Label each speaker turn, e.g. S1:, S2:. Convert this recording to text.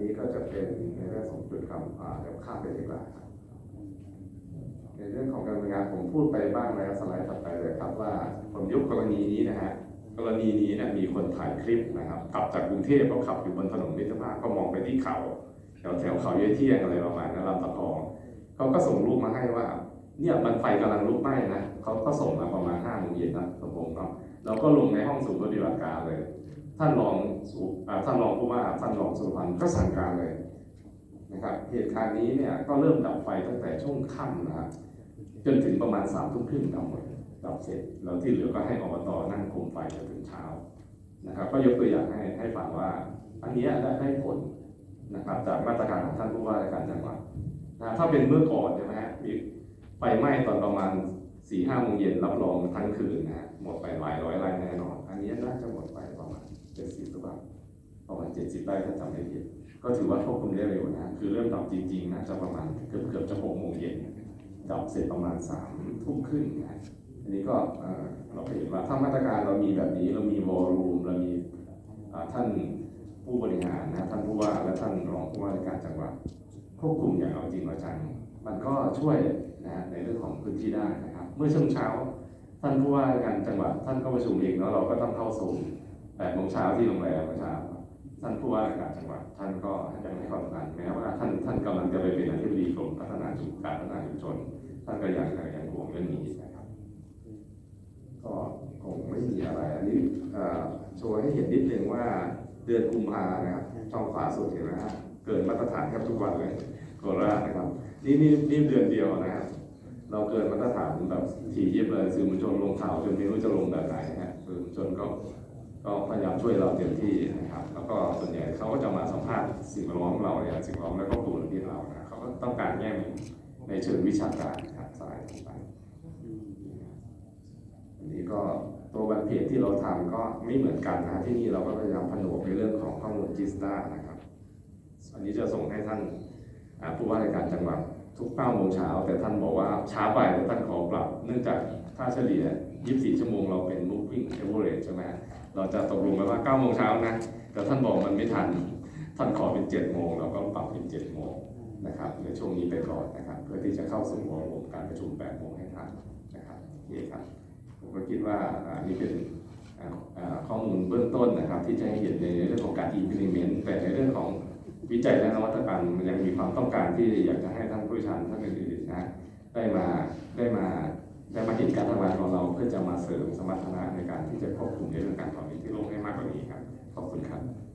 S1: นี้ก็จะเป็นในเรื่องของจุดคำอ่าเดี๋ยวข้ามไปดีกว่าครับในเรื่องของการทำงานผมพูดไปบ้างแล้วสไลด์ถัดไปเลยครับว่าผมยกกรณีนี้นะฮะกรณีนี้นี่ยมีคนถ่ายคลิปนะครับขับจากกรุงเทพเขาขับอยู่บนถนนมิตรภาพก็มองไปที่เขาแถวแถวเขาเยี่ยเที่ยงอะไรประมาณนั้นลำตะคองเขาก็ส่งรูปมาให้ว่า เนี่ยมันไฟกำลังลุกไหม้นะเขาก็ส่งมาประมาณห้าโมงเย็นนะสมผมเนาะเราก็ลงในห้องสูงปฏิบัติการเลย ท่านรองอ่าท่านรองผู้ว่าท่านรองสุรพันธ์ก็สั่งการเลยนะครับเหตุการณ์นี้เนี่ยก็เริ่มดับไฟตั้งแต่ช่วงค่ำนะครับจนถึงประมาณสามทุ่มครึ่งดับหมดดับเสร็จแล้วที่เหลือก็ให้อบตนั่งคุมไฟจนถึงเช้านะครับ ก็ยกตัวอย่างให้ให้ฟังว่า อันนี้ได้ได้ผลนะครับจากมาตรการของท่านผู้ว่าราชการจังหวัดนะถ้าเป็นเมื่อก่อนใช่ไหมฮะมีไฟไหม้ตอนประมาณสี่ห้าโมงเย็นรับรองทั้งคืนนะฮะหมดไปหลายร้อยไร่ เจ็ดสิบไร่ถ้าจำไม่ผิดก็ถือว่าควบคุมได้เร็วนะ คือเริ่มดับจริงๆนะจะประมาณเกือบเกือบจะหกโมงเย็นดับเสร็จประมาณสามทุ่มครึ่งนะอันนี้ก็เราเห็นว่าถ้ามาตรการเรามีแบบนี้เรามีวอลลุ่มเรามีท่านผู้บริหารนะท่านผู้ว่าและท่านรองผู้ว่าในการจังหวัดควบคุมอย่างเอาจริงเอาจังมันก็ช่วยนะในเรื่องของพื้นที่ได้นะครับ เมื่อช่วงเช้า ท่านผู้ว่าการจังหวัดท่านก็ประชุมเองแล้วเราก็ต้องเข้าสูงแปดโมงเช้าที่โรงแรมเช้า ท่านผู้ว่าราชการจังหวัดท่านก็ยังให้ความสำคัญแม้ว่าท่านท่านกำลังจะไปเป็นอธิบดีกรมพัฒนาชุมการพัฒนาชุมชน ท่านก็ยังยังห่วงเรื่องนี้นะครับ ก็คงไม่มีอะไร อันนี้โชว์ให้เห็นนิดนึงว่าเดือนกุมภานะครับช่องขวาสุดเห็นไหมฮะเกินมาตรฐานแทบทุกวันเลยโคราชนะครับนี่นี่นี่เดือนเดียวนะครับเราเกินมาตรฐานแบบถี่ยิบเลยสื่อมวลชนลงข่าวจนไม่รู้จะลงแบบไหนนะฮะสื่อมวลชนก็ ก็พยายามช่วยเราเต็มที่นะครับ แล้วก็ส่วนใหญ่เขาก็จะมาสัมภาษณ์สิ่งแวดล้อมเราเนี่ยสิ่งแวดล้อมแล้วก็กลุ่มที่เรานะเขาก็ต้องการแง่มุมในเชิงวิชาการครับสไลด์ต่อไปอันนี้ก็ตัววันเพจที่เราทำก็ไม่เหมือนกันนะที่นี่เราก็พยายามผนวกในเรื่องของข้อมูลจิสตานะครับ อันนี้จะส่งให้ท่านผู้ว่าราชการจังหวัดทุก9โมงเช้าแต่ท่านบอก ช้าไปแต่ท่านขอปรับ เนื่องจากค่าเฉลี่ย 24 ชั่วโมงเราเป็น moving average ใช่ไหมเราจะตกลงไปว่า 9 โมงเช้านะ แต่ท่านบอกมันไม่ทัน ท่านขอเป็น 7 โมง เราก็ปรับเป็น 7 โมงนะครับในช่วงนี้ไปก่อนนะครับ เพื่อที่จะเข้าสู่วอลลุ่มการประชุม 8 โมงให้ทันนะครับโอเคครับ ผมก็คิดว่าอ่านี่เป็นข้อมูลเบื้องต้นนะครับ ที่จะให้เห็นในเรื่องของการ implement แต่ในเรื่องของวิจัยและนวัตกรรมมันยังมีความต้องการที่อยากจะให้ท่านผู้ชี่ยวชาญท่านอื่นๆนะ ได้มาได้มาได้มาเห็นการทำงานของเราเพื่อจะมาเสริมสมรรถนะในการที่จะควบคุมในเรื่องการถอนที่โลกให้มากกว่านี้ครับ ขอบคุณครับ